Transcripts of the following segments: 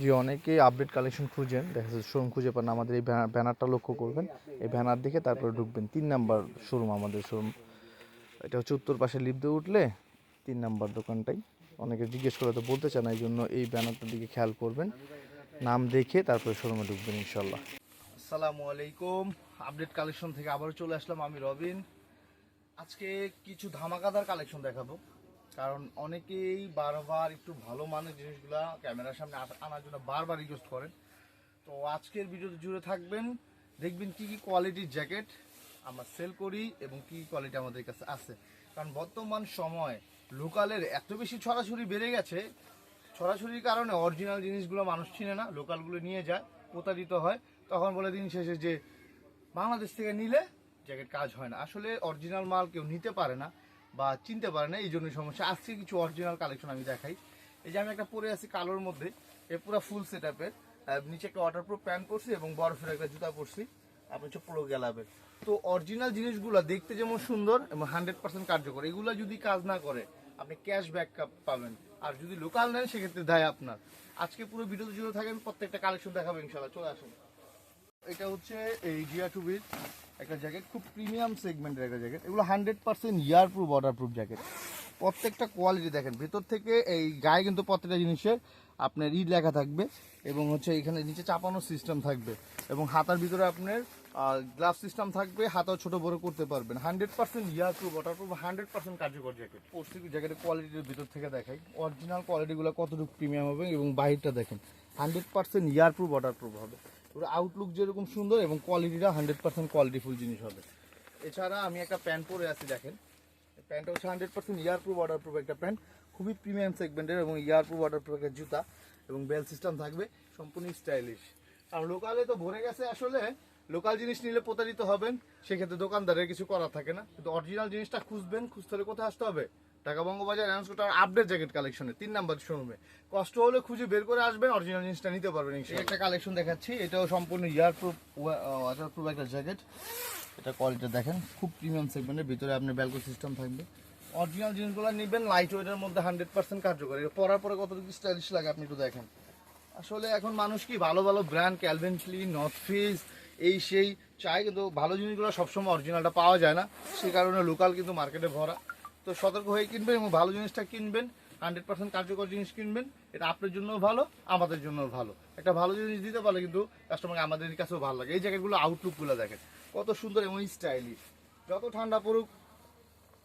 জি অনেকেই update collection খুঁজেন, দেখা যাচ্ছে শোরুম খুঁজে পান, আমাদের এই ব্যানার- ব্যানারটা লক্ষ্য করবেন, এই ব্যানার দেখে তারপরে ঢুকবেন। তিন নাম্বার শোরুম আমাদের শোরুম এটা হচ্ছে উত্তর পাশে লিপ দিয়ে উঠলে তিন নাম্বার দোকানটাই। অনেকে জিজ্ঞেস করে তো বলতে চান এই জন্য এই ব্যানারটার দিকে খেয়াল করবেন। নাম দেখে তারপরে শোরুমে ঢুকবেন ইনশাল্লাহ আসসালামু আলাইকুম। আপডেট কালেকশন থেকে আবার চলে আসলাম আমি রবিন। আজকে কিছু ধামাকাদার কালেকশন দেখাবো। কারণ অনেকেই বারবার একটু ভালো মানের জিনিসগুলা ক্যামেরার সামনে আনার জন্য বারবার রিকোয়েস্ট করেন। তো আজকের ভিডিওতে জুড়ে থাকবেন, দেখবেন কি কি কোয়ালিটির জ্যাকেট আমরা সেল করি এবং কি কোয়ালিটি আমাদের কাছে আছে। কারণ বর্তমান সময় লোকালের এত বেশি ছড়াছড়ি বেড়ে গেছে, ছড়াছড়ির কারণে অরিজিনাল জিনিসগুলো মানুষ চিনে না, লোকালগুলো নিয়ে যায়, প্রতারিত হয়। তখন বলে দিন শেষে যে, বাংলাদেশ থেকে নিলে জ্যাকেট কাজ হয় না। আসলে অরিজিনাল মাল কেউ নিতে পারে না। বা চিনতে পারে না এই জন্যই সমস্যা। আজকে কিছু অরিজিনাল কালেকশন আমি দেখাই। এই যে আমি একটা পরে আছি কালোর মধ্যে, এ পুরো ফুল সেট আপের নিচে একটা ওয়াটারপ্রুফ প্যান্ট পরছি এবং বরফের একটা জুতা পরছি। আপনি হচ্ছে পুরো গেলাবের তো অরিজিনাল জিনিসগুলো দেখতে যেমন সুন্দর এবং হান্ড্রেড পার্সেন্ট কার্যকর। এগুলো যদি কাজ না করে, আপনি ক্যাশ ব্যাক পাবেন। আর যদি লোকাল নেন, সেক্ষেত্রে দেয় আপনার। আজকে পুরো ভিডিওতে জুড়ে থাকেন প্রত্যেকটা কালেকশন দেখাবো ইনশাল্লাহ চলে আসুন। এটা হচ্ছে এই জিয়া টুবির একটা জ্যাকেট খুব প্রিমিয়াম সেগমেন্টের একটা জ্যাকেট এগুলো hundred percent ear proof water proof jacket প্রত্যেকটা কোয়ালিটি দেখেন, ভেতর থেকে এই গায়ে কিন্তু প্রত্যেকটা জিনিসের আপনার ই লেখা থাকবে এবং হচ্ছে এখানে নিচে চাপানোর সিস্টেম থাকবে এবং হাতার ভিতরে আপনার গ্লাস সিস্টেম থাকবে, হাতাও ছোট বড় করতে পারবেন। Hundred percent ear proof water proof hundred percent কার্যকর জ্যাকেট পশ্চিম জ্যাকেটের কোয়ালিটির ভিতর থেকে দেখাই। অরিজিনাল কোয়ালিটিগুলো কতটুকু প্রিমিয়াম হবে এবং বাহিরটা দেখেন। Hundred percent ear proof water proof হবে। পুরো আউটলুক যেরকম সুন্দর এবং কোয়ালিটিটা হান্ড্রেড পার্সেন্ট কোয়ালিটিফুল জিনিস হবে। এছাড়া আমি একটা প্যান্ট পরে আছি, দেখেন। প্যান্টটা হচ্ছে হান্ড্রেড পার্সেন্ট ওয়াটার প্রুফ একটা প্যান্ট খুবই প্রিমিয়াম সেগমেন্টের এবং ইয়ার প্রুফ ওয়াটার প্রুফ একটা জুতা এবং বেল সিস্টেম থাকবে, সম্পূর্ণ স্টাইলিশ আর লোকালে তো ভরে গেছে আসলে লোকাল জিনিস নিলে প্রতারিত হবেন, সেক্ষেত্রে দোকানদারের কিছু করার থাকে না। কিন্তু অরিজিনাল জিনিসটা খুঁজবেন, খুঁজতে হলে কোথায় আসতে হবে? ঢাকা বঙ্গবাজার অ্যানাউন্সটার আপডেট জ্যাকেট কালেকশনে তিন নাম্বার শোরুমে কষ্ট হলে খুঁজে বের করে আসবেন অরিজিনাল জিনিসটা নিতে পারবেন একটা কালেকশন দেখাচ্ছি এটাও সম্পূর্ণ ইয়ার প্রুফ ওয়াটার প্রুফ একটা জ্যাকেট এটা কোয়ালিটি দেখেন খুব প্রিমিয়াম সেগমেন্টের ভিতরে আপনার ব্যালকো সিস্টেম থাকবে। অরিজিনাল জিনিসগুলো নেবেন লাইট ওয়েটের মধ্যে হান্ড্রেড পার্সেন্ট কার্যকর। পরার পরে কতটুকু স্টাইলিশ লাগে আপনি একটু দেখেন। আসলে এখন মানুষ কি ভালো ভালো ব্র্যান্ড ক্যালভেন্টলি নর্থ ফেস এই সেই চাই কিন্তু ভালো জিনিসগুলো সবসময় অরিজিনালটা পাওয়া যায় না। সেই কারণে লোকাল কিন্তু মার্কেটে ভরা। তো সতর্ক হয়ে কিনবেন এবং ভালো জিনিসটা কিনবেন হান্ড্রেড পার্সেন্ট কার্যকর জিনিস কিনবেন। এটা আপনার জন্যও ভালো, আমাদের জন্যও ভালো। একটা ভালো জিনিস দিতে পারলে কিন্তু কাস্টমারকে আমাদের কাছেও ভালো লাগে। এই জায়গাগুলো আউটলুকগুলো দেখেন, কত সুন্দর এবং স্টাইলিশ যত ঠান্ডা পড়ুক,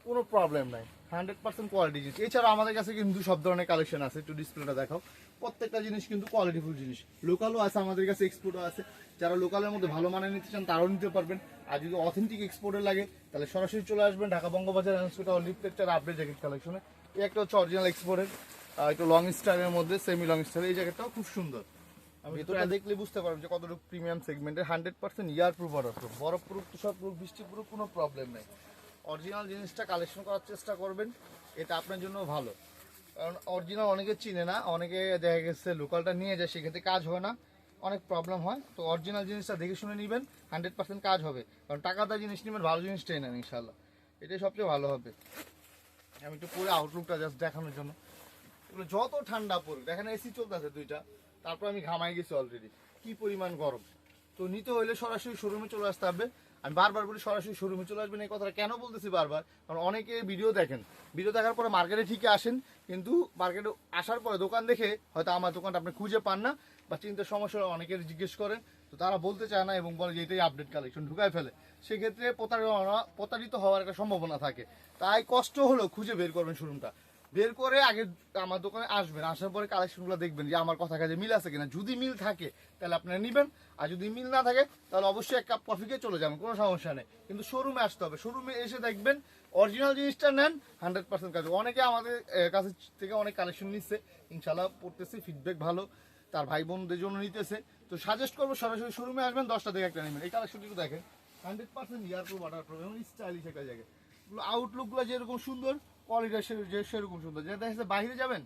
কোনো প্রবলেম নাই। হান্ড্রেড পার্সেন্ট কোয়ালিটি জিনিস। এছাড়া আমাদের কাছে কিন্তু সব ধরনের কালেকশন আছে। একটু ডিসপ্লেটা দেখাও। প্রত্যেকটা জিনিস কিন্তু কোয়ালিটিফুল জিনিস। লোকালও আছে, আমাদের কাছে এক্সপোর্টও আছে। যারা লোকালের মধ্যে ভালো মানের নিতে চান, তারাও নিতে পারবেন। আর যদি অথেন্টিক এক্সপোর্টের লাগে তাহলে সরাসরি চলে আসবেন ঢাকা বঙ্গবাজার ইনস্টিটিউট লিফটেকচার আপডেট জ্যাকেট কালেকশনে এই একটা হচ্ছে অরিজিনাল এক্সপোর্টের একটু লং স্টাইলের মধ্যে সেমি লং স্টাইল এই জ্যাকেটটাও খুব সুন্দর। আমি ভিতরটা দেখলে বুঝতে পারবেন যে কতটুকু প্রিমিয়াম সেগমেন্টের হান্ড্রেড পার্সেন্ট ইয়ার প্রুফ বরফ প্রুফ বরফ প্রুফ তুষার প্রুফ বৃষ্টি প্রুফ কোনো প্রবলেম নেই। অরিজিনাল জিনিসটা কালেকশন করার চেষ্টা করবেন এটা আপনার জন্য ভালো। কারণ অরিজিনাল অনেকে চিনে না অনেকে দেখা গেছে লোকালটা নিয়ে যায় সেক্ষেত্রে কাজ হয় না। অনেক প্রবলেম হয়, তো অরিজিনাল জিনিসটা দেখে শুনে নেবেন হান্ড্রেড পার্সেন্ট কাজ হবে। কারণ টাকা দেওয়া জিনিস নেবেন, ভালো জিনিসটাই নেন ইনশাল্লাহ এটাই সবচেয়ে ভালো হবে। আমি একটু পুরো আউটলুকটা জাস্ট দেখানোর জন্য। এগুলো যত ঠান্ডা পড়ুক, দেখেন এসি চলতেছে দুইটা, তারপর আমি ঘামাই গেছি অলরেডি কি পরিমাণ গরম। তো নিতে হলে সরাসরি শোরুমে চলে আসতে হবে। আমি বারবার বলি, সরাসরি শোরুমে চলে আসবেন, এই কথাটা কেন বলতেছি বারবার? কারণ অনেকে ভিডিও দেখেন। ভিডিও দেখার পরে মার্কেটে ঠিকই আসেন, কিন্তু মার্কেটে আসার পরে দোকান দেখে হয়তো আমার দোকানটা আপনি খুঁজে পান না বা চিন্তার সমস্যা অনেকের জিজ্ঞেস করেন। তো তারা বলতে চায় না এবং বলে যে এটাই আপডেট কালেকশন ঢুকায় ফেলে। সেক্ষেত্রে প্রতারিত প্রতারিত হওয়ার একটা সম্ভাবনা থাকে। তাই কষ্ট হলেও খুঁজে বের করবেন শোরুমটা বের করে আগে আমার দোকানে আসবেন, আসার পরে কালেকশনগুলো দেখবেন যে আমার কথা কাজে মিল আছে কিনা। যদি মিল থাকে, তাহলে আপনারা নেবেন। আর যদি মিল না থাকে, তাহলে অবশ্যই এক কাপ কফি খেয়ে চলে যাবেন, কোনো সমস্যা নেই। কিন্তু শোরুমে আসতে হবে। শোরুমে এসে দেখবেন অরিজিনাল জিনিসটা নেন হান্ড্রেড পার্সেন্ট কাজ। অনেকে আমাদের কাছে থেকে অনেক কালেকশন নিচ্ছে। ইনশাল্লাহ পড়তেছে ফিডব্যাক ভালো। তার ভাই বোনদের জন্য নিতেছে। তো সাজেস্ট করব, সরাসরি শোরুমে আসবেন, দশটা থেকে একটা নেবেন। এই কালেকশনটি দেখেন। Hundred percent ear proof water proof এবং স্টাইলিশ একটা জায়গায় আউটলুকগুলো যেরকম সুন্দর কোয়ালিটি যে সেরকম সুন্দর। যেটা দেখা বাইরে যাবেন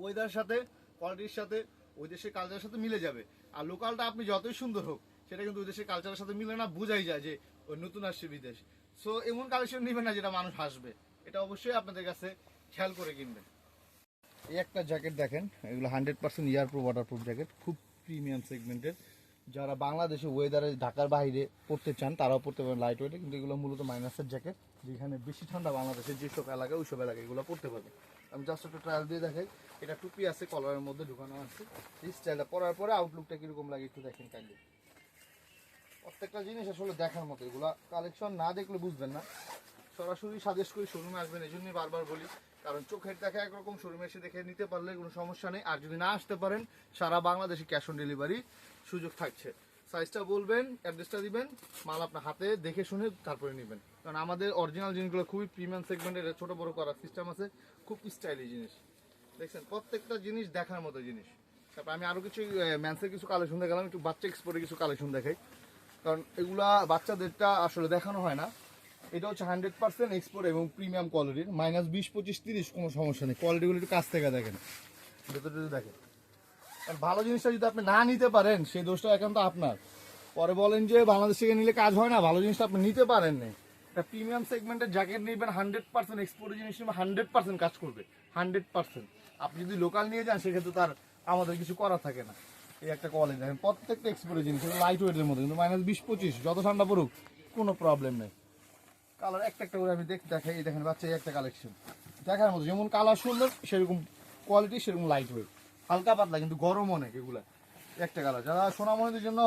ওয়েদার সাথে কোয়ালিটির সাথে, ওই দেশের কালচারের সাথে মিলে যাবে। আর লোকালটা আপনি যতই সুন্দর হোক, সেটা কিন্তু ওই দেশের কালচারের সাথে মিলে না, বোঝাই যায় যে ওই নতুন আসছে বিদেশ। সো এমন কালেকশন নেবেন না যেটা মানুষ হাসবে। এটা অবশ্যই আপনাদের কাছে খেয়াল করে কিনবেন। এই একটা জ্যাকেট দেখেন, এগুলো hundred percent ear proof water proof jacket খুব প্রিমিয়াম সেগমেন্টের যারা বাংলাদেশে ওয়েদারে ঢাকার বাইরে পড়তে চান, তারাও পড়তে পারেন লাইট ওয়েটে কিন্তু এগুলো মূলত মাইনাসের জ্যাকেট যেখানে বেশি ঠান্ডা বাংলাদেশের যেসব এলাকা, ওইসব এলাকা এগুলো পড়তে পারবে। আমি জাস্ট একটা ট্রায়াল দিয়ে দেখাই। এটা টুপি আছে কলারের মধ্যে ঢুকানো আছে। এই স্টাইলটা পরার পরে আউটলুকটা কীরকম লাগে একটু দেখেন কাইন্ডলি প্রত্যেকটা জিনিস আসলে দেখার মতো, এগুলা কালেকশন না দেখলে বুঝবেন না। সরাসরি সাজেস্ট করি শোরুমে আসবেন, এই জন্যই বারবার বলি। কারণ চোখের দেখা একরকম শোরুমে এসে দেখে নিতে পারলে কোনো সমস্যা নেই। আর যদি না আসতে পারেন, সারা বাংলাদেশে ক্যাশ অন ডেলিভারি সুযোগ থাকছে। সাইজটা বলবেন অ্যাড্রেসটা দিবেন, মাল আপনার হাতে দেখে শুনে তারপরে নেবেন। কারণ আমাদের অরিজিনাল জিনিসগুলো খুবই প্রিমিয়াম সেগমেন্টের ছোট বড় করার সিস্টেম আছে। খুব স্টাইলি জিনিস। দেখছেন? প্রত্যেকটা জিনিস দেখার মতো জিনিস। তারপর আমি আরও কিছু ম্যান্সের কিছু কালেকশন দেখালাম, একটু বাচ্চা এক্সপোর্টের কিছু কালেকশন দেখাই। কারণ এগুলা বাচ্চাদেরটা আসলে দেখানো হয় না। এটা হচ্ছে হান্ড্রেড পার্সেন্ট এক্সপোর্ট এবং প্রিমিয়াম কোয়ালিটির মাইনাস বিশ, পঁচিশ, তিরিশ, কোনো সমস্যা নেই। কোয়ালিটিগুলো একটু কাছ থেকে দেখেন। ভেতরে দেখেন। কারণ ভালো জিনিসটা যদি আপনি না নিতে পারেন, সেই দোষটা একান্ত আপনার। পরে বলেন যে বাংলাদেশ থেকে নিলে কাজ হয় না, ভালো জিনিসটা আপনি নিতে পারেন না একটা প্রিমিয়াম সেগমেন্টের জ্যাকেট নিবেন হান্ড্রেড পার্সেন্ট এক্সপোর্টের জিনিস হান্ড্রেড পার্সেন্ট কাজ করবে হান্ড্রেড পার্সেন্ট আপনি যদি লোকাল নিয়ে যান, সেক্ষেত্রে তার আমাদের কিছু করার থাকে না। এই একটা কোয়ালিটি দেখেন, প্রত্যেকটা এক্সপোর্টের জিনিস লাইট ওয়েটের মধ্যে, কিন্তু মাইনাস বিশ পঁচিশ, যত ঠান্ডা পড়ুক, কোনো প্রবলেম নেই। কালার একটা একটা করে আমি দেখ দেখাই, এই দেখেন বাচ্চা, এই একটা কালেকশন দেখার মতো, যেমন কালার সুন্দর, সেরকম কোয়ালিটি সেরকম লাইট ওয়েট হালকা পাতলা, কিন্তু গরম অনেক এগুলা। একটা কালার যারা সোনামণিদের জন্য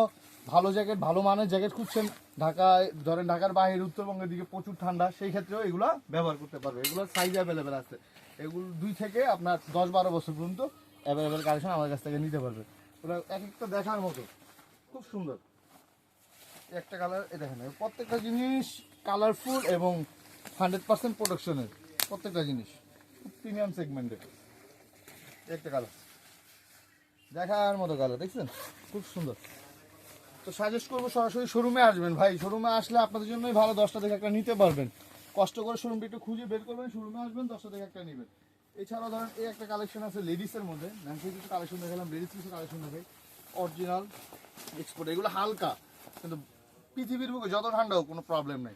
ভালো জ্যাকেট, ভালো মানের জ্যাকেট খুঁজছেন, ঢাকায় ধরেন ঢাকার বাইরে উত্তরবঙ্গের দিকে প্রচুর ঠান্ডা, সেই ক্ষেত্রেও এগুলো ব্যবহার করতে পারবে। এগুলোর সাইজ অ্যাভেলেবেল আছে। এগুলো দুই থেকে আপনার দশ বারো বছর পর্যন্ত অ্যাভেলেবেল কালেকশন আমার কাছ থেকে নিতে পারবে। ওরা এক একটা দেখার মতো। খুব সুন্দর। একটা কালার এই দেখেন প্রত্যেকটা জিনিস কালারফুল এবং হান্ড্রেড পার্সেন্ট প্রোডাকশনের প্রত্যেকটা জিনিস। প্রিমিয়াম সেগমেন্টের একটা কালার। দেখার মতো কালার, দেখছেন? খুব সুন্দর। তো সাজেস্ট করব সরাসরি শোরুমে আসবেন ভাই। শোরুমে আসলে আপনাদের জন্যই ভালো, দশটা থেকে একটা নিতে পারবেন। কষ্ট করে শোরুমটা একটু খুঁজে বের করবেন শোরুমে আসবেন, দশটা থেকে একটা নেবেন। এছাড়াও ধরেন এই একটা কালেকশন আছে লেডিসের মধ্যে। ন্যান্সের কিছু কালেকশন দেখালাম লেডিস কিছু কালেকশন দেখাই। অরিজিনাল এক্সপোর্ট এগুলো হালকা। কিন্তু পৃথিবীর বুকে যত ঠান্ডা হোক, কোনো প্রবলেম নেই।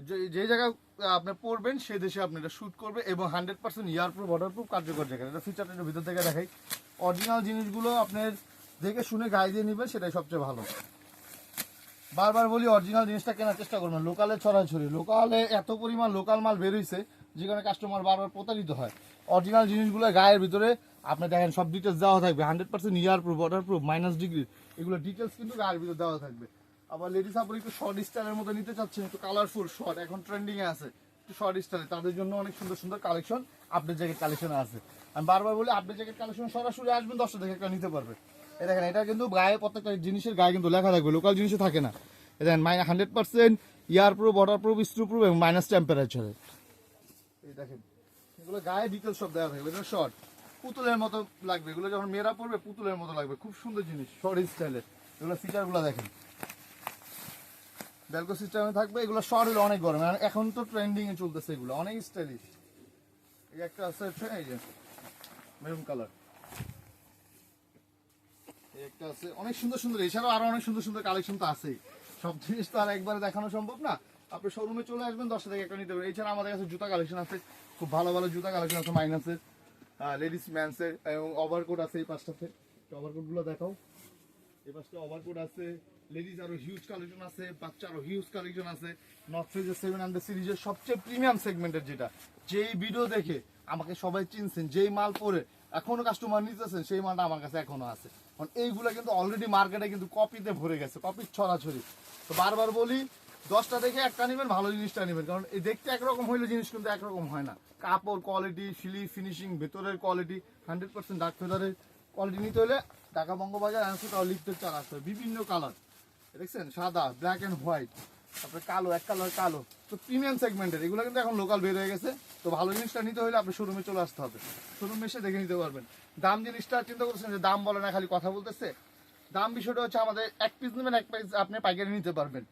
যে- জায়গায় আপনি পড়বেন সে দেশে আপনি এটা শ্যুট করবে এবং hundred percent ear proof water proof কার্যকর জায়গা। এটা ফিচারটা ভিতর থেকে দেখাই। অরিজিনাল জিনিসগুলো আপনার দেখে শুনে গায়ে দিয়ে নেবেন, সেটাই সবচেয়ে ভালো। বারবার বলি অরিজিনাল জিনিসটা কেনার চেষ্টা করবেন লোকালে ছড়াছড়ি। লোকালে এত পরিমাণ লোকাল মাল বেরোইছে যেখানে কাস্টমার বারবার প্রতারিত হয়। অরিজিনাল জিনিসগুলো গায়ের ভিতরে, আপনি দেখেন, সব ডিটেলস দেওয়া থাকবে। Hundred percent ear proof water proof minus degree এগুলো ডিটেলস কিন্তু গায়ের ভিতরে দেওয়া থাকবে। আবার লেডিস আপনি একটু শর্ট স্টাইলের মতো নিতে চাচ্ছেন, একটু কালারফুল শর্ট এখন ট্রেন্ডিংয়ে আছে। একটু শর্ট স্টাইলে তাদের জন্য অনেক সুন্দর সুন্দর কালেকশন আপনার জায়গায় কালেকশন আছে। আমি বারবার বলি আপনার জ্যাকেট কালেকশন সরাসরি আসবেন, দশটা থেকে একটা নিতে পারবে। এই দেখেন, এটা কিন্তু গায়ে, প্রত্যেকটা জিনিসের গায়ে কিন্তু লেখা থাকবে লোকাল জিনিসে থাকে না। এই দেখেন minus hundred percent ear proof water proof stew proof এবং মাইনাস টেম্পারেচারে এই দেখেন, এগুলো গায়ে ডিটেলস সব দেওয়া থাকবে এটা শর্ট পুতুলের মতো লাগবে, এগুলো যখন মেয়েরা পড়বে, পুতুলের মতো লাগবে। খুব সুন্দর জিনিস শর্ট স্টাইলের এগুলো ফিচারগুলো দেখেন। ব্যালকো সিস্টেমে থাকবে, এগুলো শর্ট হলে অনেক গরম। এখন তো ট্রেন্ডিংয়ে চলতেছে এগুলো, অনেক স্টাইলিশ একটা আছে, এই যে মেরুন কালার। একটা আছে, অনেক সুন্দর সুন্দর, এছাড়াও আরও অনেক সুন্দর সুন্দর কালেকশন তো আছেই। সব জিনিস তো আর একবারে দেখানো সম্ভব না। আপনি শোরুমে চলে আসবেন দশটা থেকে একটা নিতে পারবেন। এছাড়া আমাদের কাছে জুতা কালেকশন আছে, খুব ভালো ভালো জুতা কালেকশন আছে মাইনাসের লেডিস ম্যান্সের এবং ওভারকোট আছে এই পাঁচটাতে। ওভারকোটগুলো দেখাও। এই পাশটা ওভারকোট আছে লেডিস আরও হিউজ কালেকশন আছে, বাচ্চা আরও হিউজ কালেকশন আছে। নর্থ ফেজের সেভেন হান্ড্রেড সিরিজের সবচেয়ে প্রিমিয়াম সেগমেন্টের যেটা, যেই ভিডিও দেখে আমাকে সবাই চিনছেন, যেই মাল পরে এখনও কাস্টমার নিতেছেন, সেই মালটা আমার কাছে এখনও আছে। কারণ এইগুলো কিন্তু অলরেডি মার্কেটে কিন্তু কপিতে ভরে গেছে কপির ছড়াছড়ি। তো বারবার বলি, দশটা দেখে একটা নেবেন, ভালো জিনিসটা নেবেন। কারণ এই দেখতে একরকম হইলে জিনিস কিন্তু একরকম হয় না। কাপড় কোয়ালিটি সিলি ফিনিশিং ভেতরের কোয়ালিটি হান্ড্রেড পার্সেন্ট ডাক ফেদারের কোয়ালিটি নিতে হলে ঢাকা বঙ্গবাজার অ্যান্সার লিফটের চাল আসতে বিভিন্ন কালার দেখছেন? সাদা ব্ল্যাক অ্যান্ড হোয়াইট তারপরে কালো এক কালার কালো। তো প্রিমিয়াম সেগমেন্টের এগুলো কিন্তু এখন লোকাল বের হয়ে গেছে। তো ভালো জিনিসটা নিতে হলে আপনি শোরুমে চলে আসতে হবে। শোরুমে এসে দেখে নিতে পারবেন। দাম জিনিসটা চিন্তা করছেন যে দাম বলে না খালি কথা বলতেছে? দাম বিষয়টা হচ্ছে আমাদের এক পিস নেবেন এক পিস আপনি পাইকারি নিতে পারবেন।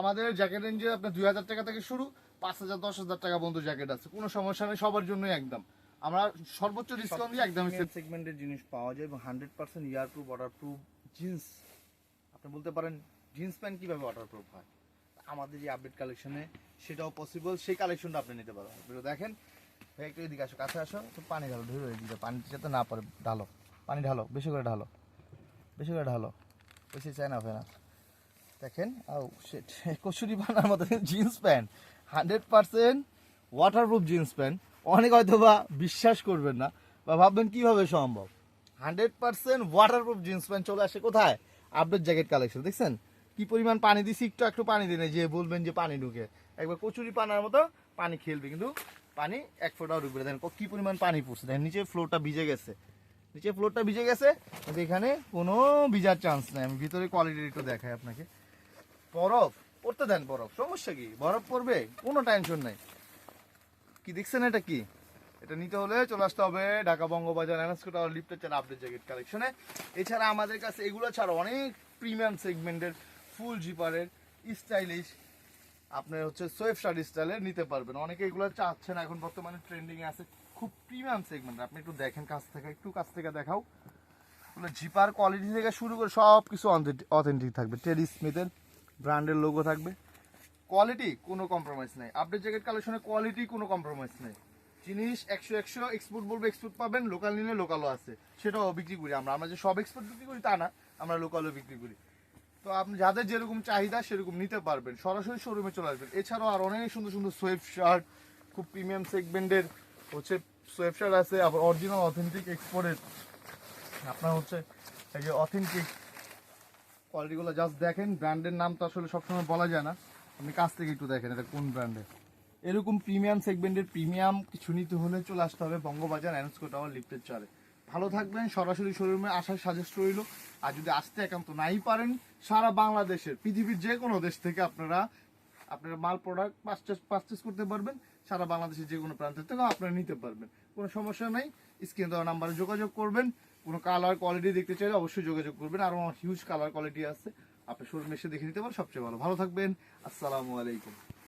আমাদের জ্যাকেট রেঞ্জে আপনার দুই হাজার টাকা থেকে শুরু পাঁচ হাজার দশ হাজার টাকা পর্যন্ত জ্যাকেট আছে। কোনো সমস্যা নেই সবার জন্যই একদম। আমরা সর্বোচ্চ ডিসকাউন্ট দিয়ে একদম সেগমেন্টের জিনিস পাওয়া যায় এবং hundred percent ear proof water proof jeans আপনি বলতে পারেন জিন্স প্যান্ট কীভাবে ওয়াটার প্রুফ হয়? আমাদের যে আপডেট কালেকশনে সেটাও পসিবল সেই কালেকশনটা আপনি নিতে পারবেন। দেখেন, ভাই, একটু এদিকে আসো, কাছে আসো তো পানি ঢালো ধরে এদিকে, পানি যাতে না পড়ে, ঢালো, পানি ঢালো, বেশি করে ঢালো, বেশি করে ঢালো, বেশি চাই না না দেখেন আও শিট কচুরি বানার মতো jeans pant hundred percent waterproof jeans pant অনেক হয়তো বা বিশ্বাস করবেন না, বা ভাববেন কীভাবে সম্ভব? Hundred percent waterproof jeans pant চলে আসে কোথায়? আপডেট জ্যাকেট কালেকশন দেখছেন? কি পরিমাণ পানি দিছি, একটু একটু পানি দিনে যে বলবেন যে পানি ঢুকে। একবার কচুরি পানার মতো পানি খেলবে, কিন্তু পানি এক ফোঁটাও ঢুকবে। দেখেন ক- পরিমাণ পানি পড়ছে। দেখেন নিচে ফ্লোরটা ভিজে গেছে। নিচে ফ্লোরটা ভিজে গেছে, কিন্তু এখানে কোনো ভিজার চান্স নাই। আমি ভিতরে কোয়ালিটি একটু দেখাই আপনাকে। বরফ, পড়তে দেন বরফ। সমস্যা কি? বরফ পড়বে, কোনো টেনশন নাই। কি দেখছেন এটা কি? এটা নিতে হলে চলে আসতে হবে ঢাকা বঙ্গবাজার এনএসকো লিফটের চান আপডেট জ্যাকেট কালেকশনে এছাড়া আমাদের কাছে এগুলো ছাড়া অনেক প্রিমিয়াম সেগমেন্টের ফুল জিপারের স্টাইলিশ আপনার হচ্ছে সোয়েফ শার্ট স্টাইলের নিতে পারবেন। অনেকে এগুলো চাচ্ছেন, এখন বর্তমানে ট্রেন্ডিং আছে। খুব প্রিমিয়াম সেগমেন্ট আপনি একটু দেখেন কাছ থেকে, একটু কাছ থেকে দেখাও। এগুলো জিপার কোয়ালিটি থেকে শুরু করে সব কিছু অথেন্টিক থাকবে। টেরি স্মিথের ব্র্যান্ডের লোগো থাকবে। কোয়ালিটি কোনো কম্প্রোমাইজ নেই। আপডেট জ্যাকেট কালেকশনে কোয়ালিটি কোনো কম্প্রোমাইজ নেই। জিনিস একশো একশো এক্সপোর্ট বলব এক্সপোর্ট পাবেন লোকাল নিলে লোকালও আছে। সেটাও বিক্রি করি আমরা। আমরা যে সব এক্সপোর্ট বিক্রি করি তা না, আমরা লোকালও বিক্রি করি। তো আপনি যাদের যেরকম চাহিদা সেরকম নিতে পারবেন। সরাসরি শোরুমে চলে আসবেন। এছাড়াও আর অনেক সুন্দর সুন্দর সোয়েফ শার্ট খুব প্রিমিয়াম সেগমেন্টের হচ্ছে সোয়েফ শার্ট আছে। আবার অরিজিনাল অথেন্টিক এক্সপোর্টের আপনার হচ্ছে এই যে অথেন্টিক কোয়ালিটিগুলো জাস্ট দেখেন। ব্র্যান্ডের নাম তো আসলে সবসময় বলা যায় না। আপনি কাছ থেকে একটু দেখেন এটা কোন ব্র্যান্ডের এরকম প্রিমিয়াম সেগমেন্টের প্রিমিয়াম কিছু নিতে হলে চলে আসতে হবে বঙ্গবাজার এনস্কো টাওয়ার লিফটের চারে ভালো থাকবেন, সরাসরি শোরুমে আসার সাজেস্ট রইল। আর যদি আসতে একান্ত নাই পারেন, সারা বাংলাদেশের, পৃথিবীর যে কোনো দেশ থেকে আপনারা আপনারা মাল প্রোডাক্ট পারচেস পারচেস করতে পারবেন। সারা বাংলাদেশের যে কোনো প্রান্ত থেকে আপনারা নিতে পারবেন। কোনো সমস্যা নাই, স্ক্রিন দেওয়া নাম্বারে যোগাযোগ করবেন। কোনো কালার কোয়ালিটি দেখতে চাইলে অবশ্যই যোগাযোগ করবেন। আরও হিউজ কালার কোয়ালিটি আছে। আপনি শোরুমে এসে দেখে নিতে পারেন, সবচেয়ে ভালো। ভালো থাকবেন। আসসালামু আলাইকুম।